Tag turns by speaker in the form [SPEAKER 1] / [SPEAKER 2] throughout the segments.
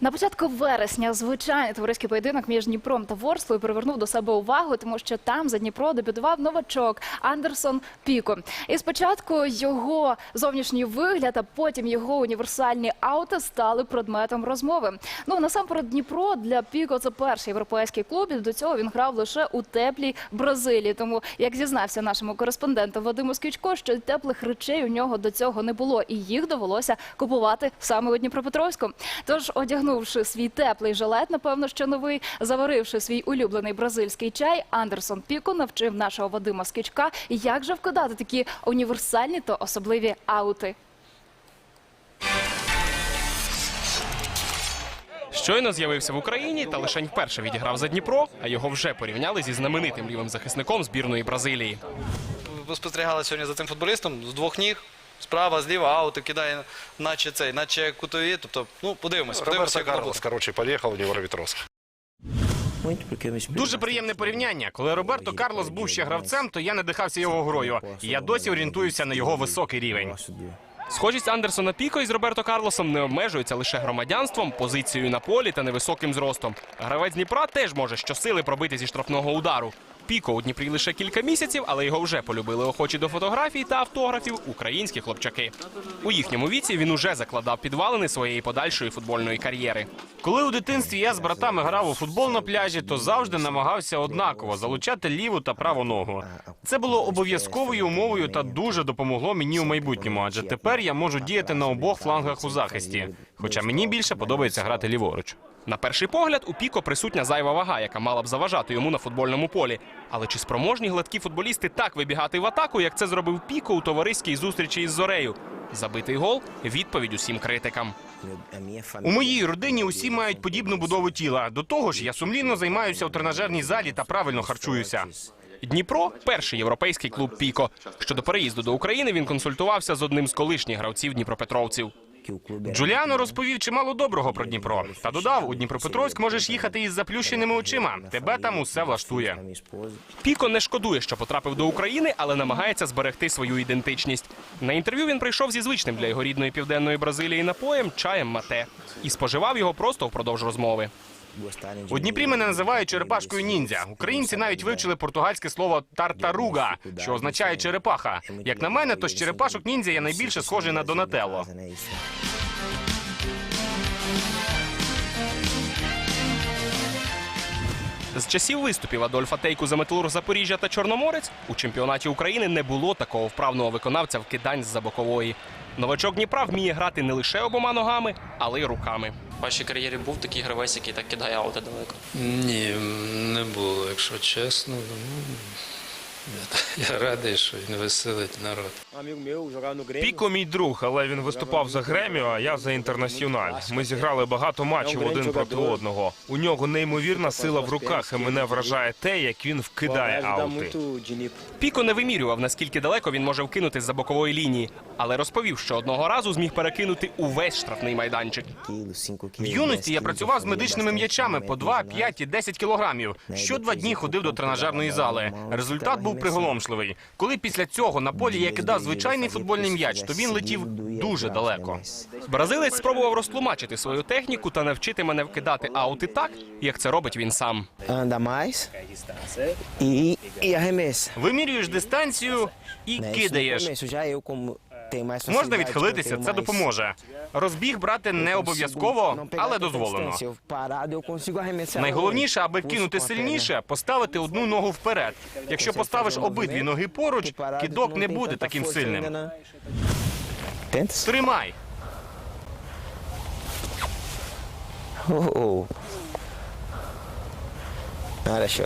[SPEAKER 1] На початку вересня звичайний товариський поєдинок між Дніпром та Ворслою привернув до себе увагу, тому що там за Дніпро дебютував новачок Андерсон Піко. І спочатку його зовнішній вигляд, а потім його універсальні аути стали предметом розмови. Ну насамперед, Дніпро для Піко це перший європейський клуб. І до цього він грав лише у теплій Бразилії. Тому, як зізнався нашому кореспонденту Вадиму Скічко, що теплих речей у нього до цього не було, і їх довелося купувати саме у Дніпропетровську. Тож, одягнувши свій теплий жилет, напевно, що новий, заваривши свій улюблений бразильський чай, Андерсон Піко навчив нашого Вадима Скічка, як же вкидати такі універсальні та особливі аути.
[SPEAKER 2] Щойно з'явився в Україні та лише вперше відіграв за Дніпро, а його вже порівняли зі знаменитим лівим захисником збірної Бразилії.
[SPEAKER 3] Ви спостерігали сьогодні за цим футболістом з двох ніг. Справа, зліва, аути кидає, наче цей, наче кутові. Тобто, ну подивимося, подивимося,
[SPEAKER 4] Роберто
[SPEAKER 3] як воно
[SPEAKER 4] Карлос,
[SPEAKER 3] буде.
[SPEAKER 4] короче, поехал в
[SPEAKER 5] inspiro
[SPEAKER 2] Дуже приємне порівняння. Коли Роберто Карлос був ще гравцем, то я надихався його грою. І я досі орієнтуюся на його високий рівень. Схожість Андерсона Піко із Роберто Карлосом не обмежується лише громадянством, позицією на полі та невисоким зростом. Гравець Дніпра теж може щосили пробити зі штрафного удару. Піко у Дніпрі лише кілька місяців, але його вже полюбили охочі до фотографій та автографів українські хлопчаки. У їхньому віці він уже закладав підвалини своєї подальшої футбольної кар'єри.
[SPEAKER 6] Коли у дитинстві я з братами грав у футбол на пляжі, то завжди намагався однаково залучати ліву та праву ногу. Це було обов'язковою умовою та дуже допомогло мені у майбутньому, адже тепер я можу діяти на обох флангах у захисті. Хоча мені більше подобається грати ліворуч.
[SPEAKER 2] На перший погляд, у Піко присутня зайва вага, яка мала б заважати йому на футбольному полі. Але чи спроможні гладкі футболісти так вибігати в атаку, як це зробив Піко у товариській зустрічі із Зорею? Забитий гол відповідь усім критикам.
[SPEAKER 6] У моїй родині усі мають подібну будову тіла. До того ж, я сумлінно займаюся у тренажерній залі та правильно харчуюся.
[SPEAKER 2] Дніпро перший європейський клуб Піко. Щодо переїзду до України він консультувався з одним з колишніх гравців Дніпропетровців.
[SPEAKER 6] Джуліано розповів чимало доброго про Дніпро та додав: у Дніпропетровськ можеш їхати із заплющеними очима. Тебе там усе влаштує.
[SPEAKER 2] Піко не шкодує, що потрапив до України, але намагається зберегти свою ідентичність. На інтерв'ю він прийшов зі звичним для його рідної південної Бразилії напоєм чаєм мате і споживав його просто впродовж розмови.
[SPEAKER 6] У Дніпрі мене називають черепашкою ніндзя. Українці навіть вивчили португальське слово тартаруга, що означає черепаха. Як на мене, то з черепашок ніндзя я найбільше схожий на Донателло.
[SPEAKER 2] З часів виступів Адольфа Тейку за Металург Запоріжжя та Чорноморець у чемпіонаті України не було такого вправного виконавця вкидань з-за бокової. Новачок Дніпра вміє грати не лише обома ногами, але й руками.
[SPEAKER 7] Вашій кар'єрі був такий гравець, який так кидає аути далеко.
[SPEAKER 8] Ні, не було, якщо чесно. Ну, я, радий, що він веселить народ.
[SPEAKER 9] Піко мій друг, але він виступав за Греміо, а я за інтернаціональ. Ми зіграли багато матчів один проти одного. У нього неймовірна сила в руках, і мене вражає те, як він вкидає аути.
[SPEAKER 2] Піко не вимірював, наскільки далеко він може вкинути з-за бокової лінії, але розповів, що одного разу зміг перекинути увесь штрафний майданчик.
[SPEAKER 5] Quilos, 5 quilos.
[SPEAKER 6] В юності я працював з медичними м'ячами по
[SPEAKER 5] métodos
[SPEAKER 6] 2, 5 і 10 кілограмів. Що два дні ходив до тренажерної зали. Результат був приголомшливий. Коли після цього на полі я кидав звичайний футбольний м'яч, то він летів дуже далеко.
[SPEAKER 2] Бразилець спробував розтлумачити свою техніку та навчити мене вкидати аути так, як це робить він сам.
[SPEAKER 5] E, e.
[SPEAKER 6] Вимірюєш дистанцію і кидаєш. Можна відхилитися, це допоможе. Розбіг брати не обов'язково, але дозволено. Найголовніше, аби кинути сильніше, поставити одну ногу вперед. Якщо поставиш обидві ноги поруч, кидок не буде таким сильним. Тримай.
[SPEAKER 5] Хорошо.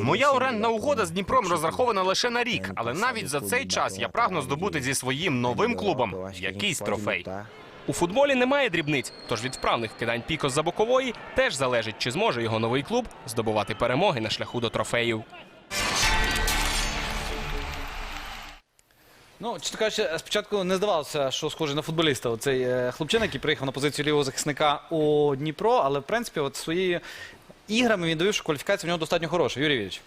[SPEAKER 6] Моя орендна угода з Дніпром розрахована лише на рік, але навіть за цей час я прагну здобути зі своїм новим клубом якийсь трофей.
[SPEAKER 2] У футболі немає дрібниць, тож від вправних кидань Піко з-за бокової теж залежить, чи зможе його новий клуб здобувати перемоги на шляху до трофеїв.
[SPEAKER 3] Ну, чесно кажучи, спочатку не здавалося, що схожий на футболіста. Оцей е, хлопчина, який приїхав на позицію лівого захисника у Дніпро, але в принципі, от своєю іграми він довів, що кваліфікація в нього достатньо хороша. Юрій Війович.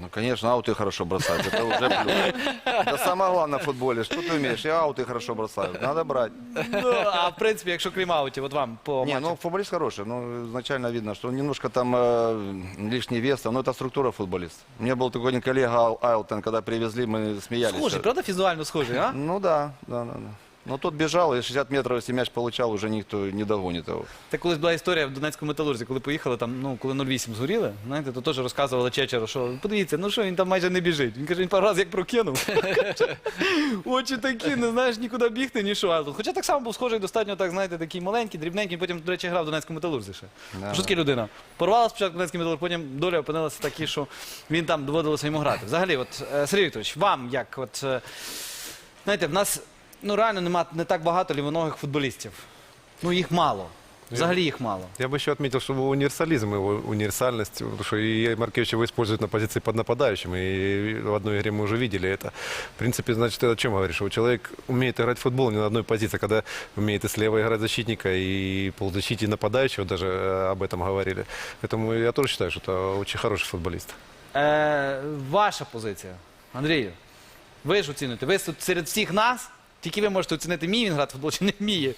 [SPEAKER 4] Ну, конечно, ауты хорошо бросать. Это уже плюс. Это самое главное в футболе. Что ты умеешь? Я ауты хорошо бросаю. Надо брать.
[SPEAKER 3] Ну, а в принципі, якщо крім аутів, от вам по
[SPEAKER 4] Не,
[SPEAKER 3] матчу.
[SPEAKER 4] ну футболист хороший. Ну, изначально видно, что немножко там э, лишний вес. Но это структура футболиста. У меня был такой один коллега Ал- Айлтон, когда привезли, мы смеялись.
[SPEAKER 3] Схожий, правда, візуально схожий, а?
[SPEAKER 4] Ну да, да, да. да. Но тот бежал, и 60 метров, если мяч получал, уже никто не догонит его.
[SPEAKER 3] Це колись була історія в Донецькому металурзі, коли поїхали там, ну коли 08 згоріли, знаєте, то теж розказували Чечеру, що подивіться, ну що він там майже не біжить. Він каже, він пару раз як прокинув. Каже, Очі такі, не знаєш нікуди бігти, ні що. А тут- Хоча так само був схожий, достатньо так, знаєте, такий маленький, дрібненький, потім, до речі, грав в Донецькому металурзі ще.
[SPEAKER 4] Да.
[SPEAKER 3] Що таке людина? Порвала спочатку Донецький металург, потім доля опинилася такі, що він там доводилося йому грати. Взагалі, от е, Сергій Вікторович, вам як, от е, знаєте, в нас ну реально нема не так багато лівоногих футболістів. Ну їх мало. Взагалі їх мало.
[SPEAKER 10] Я бы еще отметил, что универсализм, его универсальность, потому что и Маркевич его использует на позиции под нападающим, и в одной игре мы уже видели это. В принципе, значит, это о чем говоришь? Что человек умеет играть в футбол не на одной позиции, когда умеет и слева играть защитника, и полузащите, и нападающего, даже э, об этом говорили. Поэтому я тоже считаю, что это очень хороший футболист.
[SPEAKER 3] Е, ваша позиція, Андрію, ви ж оцінюєте. Ви тут серед всіх нас, тільки ви можете оцінити, вміє він грати в футбол чи не вміє.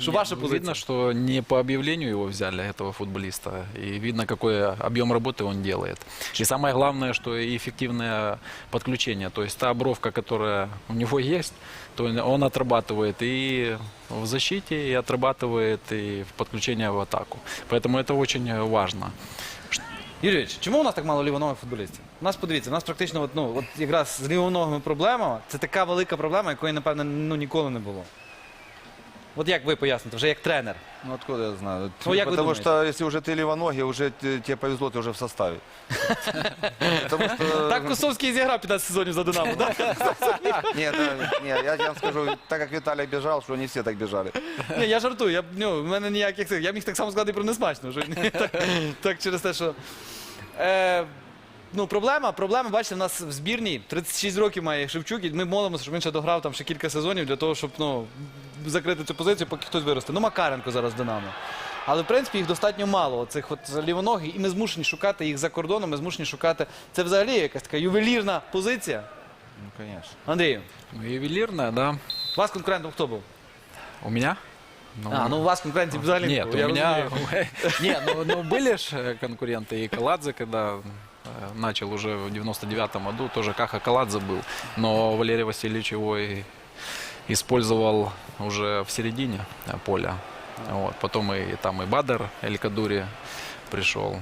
[SPEAKER 3] Що
[SPEAKER 11] Не,
[SPEAKER 3] ваша
[SPEAKER 11] ну,
[SPEAKER 3] позиція?
[SPEAKER 11] Видно, что не по объявлению его взяли, этого футболиста. И видно, какой объем работы он делает. И самое главное, что и эффективное подключение. То есть та бровка, которая у него есть, то он отрабатывает и в защите, и отрабатывает и в подключение в атаку. Поэтому это очень важно.
[SPEAKER 3] Юрійович, чому у нас так мало лівоногих футболістів? У нас подивіться, у нас практично ну, от якраз з лівоногими проблемами це така велика проблема, якої, напевно, ну, ніколи не було. От як ви поясните, вже як тренер.
[SPEAKER 4] Ну откуда я знаю?
[SPEAKER 3] Ну, як вы
[SPEAKER 4] Потому
[SPEAKER 3] думаете?
[SPEAKER 4] что если уже ты левоногий, уже те- тебе повезло, ты уже в составе. Потому что...
[SPEAKER 3] Так Косовський і зіграв 15 сезонів за Динамо, так?
[SPEAKER 4] Нет, да, не, я вам скажу, так как Виталий бежал, что не все так бежали.
[SPEAKER 3] Ні, я жартую, я, ну, в мене ніяких цих. Я міг так само сказати і про несмачно. Що, так, так через те, що. Е, ну, проблема, проблема, бачите, в нас в збірній 36 років має Шевчук, і ми молимося, щоб він ще дограв там ще кілька сезонів для того, щоб ну, закрити цю позицію, поки хтось виросте. Ну, Макаренко зараз в Динамо. Але в принципі їх достатньо мало, цих от лівоногих, і ми змушені шукати їх за кордоном, ми змушені шукати. Це взагалі якась така ювелірна позиція.
[SPEAKER 4] Ну, конечно.
[SPEAKER 3] Андрію,
[SPEAKER 11] Ну, ювелирная, да.
[SPEAKER 3] у вас конкурентом хто був?
[SPEAKER 11] У меня?
[SPEAKER 3] А, ну у вас конкурентів взагалі не
[SPEAKER 11] Нет,
[SPEAKER 3] було,
[SPEAKER 11] у
[SPEAKER 3] я
[SPEAKER 11] меня...
[SPEAKER 3] розумію.
[SPEAKER 11] Нет, ну, ну были же э, конкуренты. И Каладзе, когда э, начал уже в 99-м году, тоже Каха Каладзе был. Но Валерий Васильевич его и использовал уже в середине э, поля. Вот. Потом и там и Бадер Эль Кадури пришел.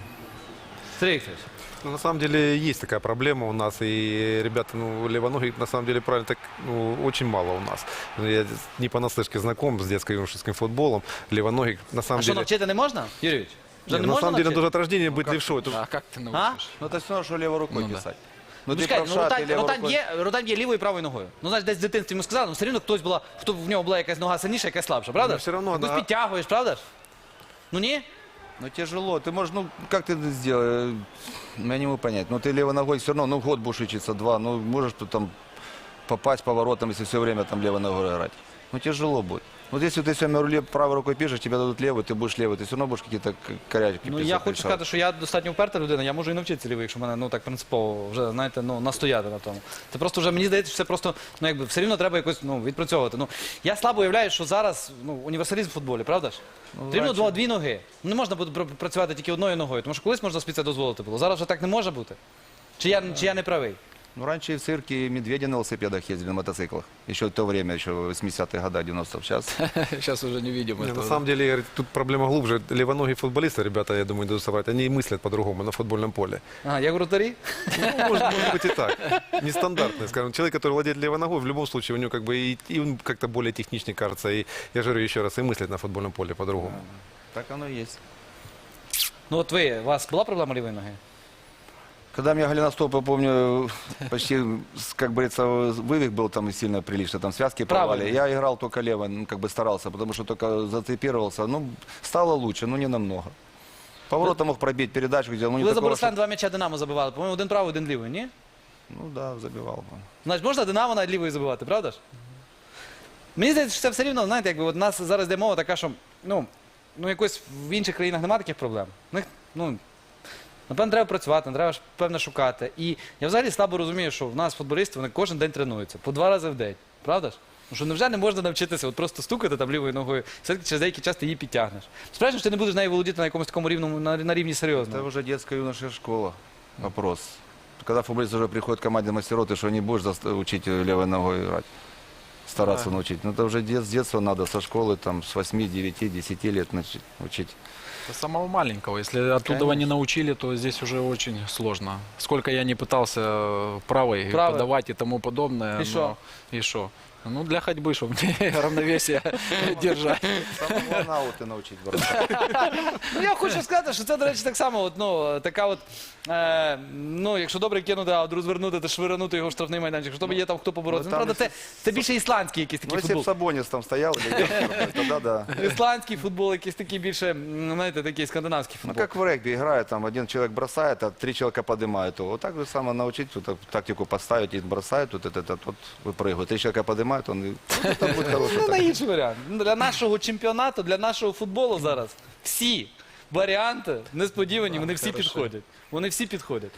[SPEAKER 3] Сергій Вікторович,
[SPEAKER 10] Ну, на самом деле есть такая проблема у нас, и ребята, ну, левоногих, на самом деле, правильно, так, ну, очень мало у нас. Ну, Я не понаслышке знаком с детско-юношеским футболом. Левоногих, на самом
[SPEAKER 3] а що
[SPEAKER 10] деле...
[SPEAKER 3] навчити не можна, Юрійович? Вже
[SPEAKER 10] Не,
[SPEAKER 3] не
[SPEAKER 10] на
[SPEAKER 3] можна
[SPEAKER 10] самом деле,
[SPEAKER 3] навчити?
[SPEAKER 10] даже от рождения быть левшой. Это
[SPEAKER 11] А как ты
[SPEAKER 3] А?
[SPEAKER 11] научишь?
[SPEAKER 4] Ну это все равно, что левой рукой
[SPEAKER 11] Ну, да.
[SPEAKER 4] писать. Ну,
[SPEAKER 3] Ну,
[SPEAKER 4] ты
[SPEAKER 3] чекай, ну,
[SPEAKER 4] правша, ты
[SPEAKER 3] ротань,
[SPEAKER 4] левой
[SPEAKER 3] ротань,
[SPEAKER 4] рукой.
[SPEAKER 3] є, ротань є лівою і правою ногою. Ну, знаєш, десь в дитинстві йому сказали, ну все рівно хтось була, хто в нього була якась нога сильніша, якась слабша, правда?
[SPEAKER 10] Ну, все равно,
[SPEAKER 3] Якусь
[SPEAKER 10] да.
[SPEAKER 3] підтягуєш, правда ж? Ну ні?
[SPEAKER 4] Ну тяжело. Ты можешь, ну как ты это сделаешь? Я не могу понять. Ну ты левой ногой все равно, ну год будешь учиться, два. Ну можешь ты там попасть поворотом, если все время там левой ногой играть. Ну тяжело будет. Вот если ты все руле правой рукой пишешь, тебе дадут левую, ты будешь левой, ты все равно будешь какие-то к- корячки
[SPEAKER 3] Ну
[SPEAKER 4] писать,
[SPEAKER 3] я хочу
[SPEAKER 4] решать.
[SPEAKER 3] сказати, що я достатньо вперта людина, я можу і навчитися лівою, якщо мене ну так принципово вже знаєте, ну настояти на тому. Це просто вже мені здається, що це просто ну якби все рівно треба якось ну відпрацьовувати. Ну я слабо уявляю, що зараз ну універсалізм в футболі, правда ж? Потрібно
[SPEAKER 4] раніше-
[SPEAKER 3] два дві ноги. Ну, Не можна буде пр- працювати тільки одною ногою, тому що колись можна собі це дозволити було. Зараз вже так не може бути. Чи я чи я не правий?
[SPEAKER 4] Ну раньше и в цирке медведи на велосипедах ездили, на мотоциклах. Еще в то время, еще 80-е годы, 90-х. Сейчас
[SPEAKER 11] Сейчас уже не видим
[SPEAKER 10] Не,
[SPEAKER 11] этого.
[SPEAKER 10] на самом деле, я говорю, тут проблема глубже. Левоногие футболисты, ребята, я думаю, идут соврать, они мыслят по-другому на футбольном поле.
[SPEAKER 3] А, як вратарі?
[SPEAKER 10] Ну, может, может быть и так. Нестандартный, скажем. Человек, который владеет левой ногой, в любом случае у него как бы и, и он как-то более техничный кажется. И я же говорю еще раз, и мыслит на футбольном поле по-другому.
[SPEAKER 4] так оно и есть.
[SPEAKER 3] Ну от ви, у вас була проблема лівої ноги?
[SPEAKER 4] Когда мне голеностоп, я помню, почти, с- как говорится, вывих был там сильно прилично, там связки
[SPEAKER 3] Правый.
[SPEAKER 4] порвали. Я играл только лево, ну, как бы старался, потому что только зацепировался. Ну, стало лучше, но не намного. Поворотом мог пробить передачу, где, ну, не
[SPEAKER 3] Коли за
[SPEAKER 4] такого,
[SPEAKER 3] Борислан
[SPEAKER 4] что-
[SPEAKER 3] два м'яча Динамо забивали, по-моєму, один правий, один лівий, ні?
[SPEAKER 4] Ну да, забивал. бы.
[SPEAKER 3] Значить, можна Динамо навіть лівою забивати, правда ж? Мені здається, що це все рівно, знаєте, якби от у нас зараз йде мова така, що ну, ну якось в інших країнах немає таких проблем. У них, ну, Напевно, треба працювати, треба певно шукати. І я взагалі слабо розумію, що в нас футболісти вони кожен день тренуються по два рази в день. Правда ж? Ну що невже не можна навчитися от просто стукати там лівою ногою, все-таки через деякий час ти її підтягнеш. Справді, що ти не будеш нею володіти на якомусь такому рівному на, на рівні серйозно.
[SPEAKER 4] уже детская юношеская школа. Вопрос. Когда футболист уже приходит к команде мастеров, ты что, не будешь заста- учить левой ногой? Стараться научить. Ну, это уже дет- с детства надо, со школы, там, с 8, 9, 10 лет начать учить.
[SPEAKER 11] С самого маленького. Если оттуда не научили, то здесь уже очень сложно. Сколько я не пытался э, правой
[SPEAKER 3] Правой.
[SPEAKER 11] подавать и тому подобное.
[SPEAKER 3] И
[SPEAKER 11] но-
[SPEAKER 3] шо?
[SPEAKER 11] И что? Ну, для ходьбы, чтобы мне равновесие держать.
[SPEAKER 4] Самому ванауты научить бросать.
[SPEAKER 3] Ну я хочу сказати, що це, до речі, так само, от, ну, така от, е, ну, якщо добре кинути, а от розвернути, то швирянути його в штрафний майданчик. Якщо тобі є там хто поборотися.
[SPEAKER 4] Ну,
[SPEAKER 3] Ну,
[SPEAKER 4] там
[SPEAKER 3] правда, це, це більше ісландський якийсь
[SPEAKER 4] Ну,
[SPEAKER 3] такий
[SPEAKER 4] если бы
[SPEAKER 3] футбол.
[SPEAKER 4] Сабонис там стоял, или где-то, тогда да.
[SPEAKER 3] Ісландський футбол, якийсь такий більше, м, знаєте, такий скандинавський
[SPEAKER 4] Ну,
[SPEAKER 3] футбол.
[SPEAKER 4] как в регби играют, там один человек бросает, а три человека поднимают его. Вот так же самое научить, вот так тактику поставить, один бросает, вот этот, вот выпрыгивает. Три человека поднимают, он и- ну, это будет хороший
[SPEAKER 3] Ну, на
[SPEAKER 4] так.
[SPEAKER 3] інший варіант. Ну, Для нашого чемпіонату, для нашого футболу зараз всі варіанти несподівані, вони всі підходять. Вони всі підходять.